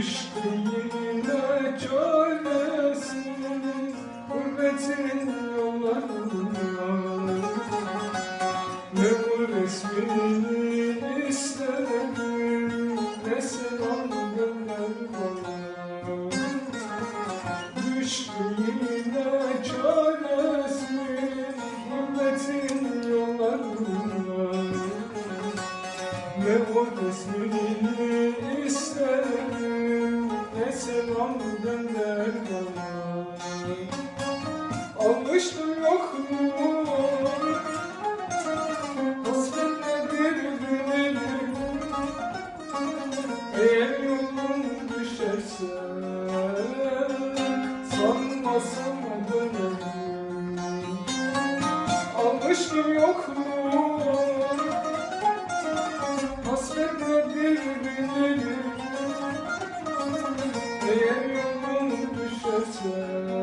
Düştün yine çaresine Gurbetin ismini istedim Ne selam benden Almıştım yok mu? Hasbin nedir Eğer yolun düşerse Sanmasın dönerim Almıştım yok mu? Yeniden bunu düşesem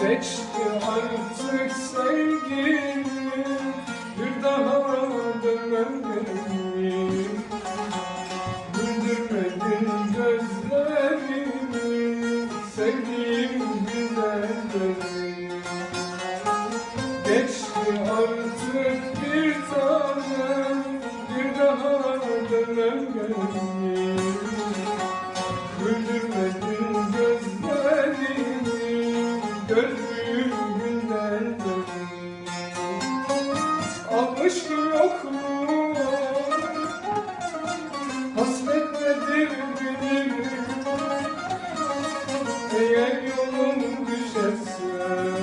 Geçti artık sevgilim Bir daha dönmem benim Güldürmedin gözlerimi Sevdiğim güzel gözlerim Geçti artık bir tanem Bir daha dönmem benim Nereye yolum düşerse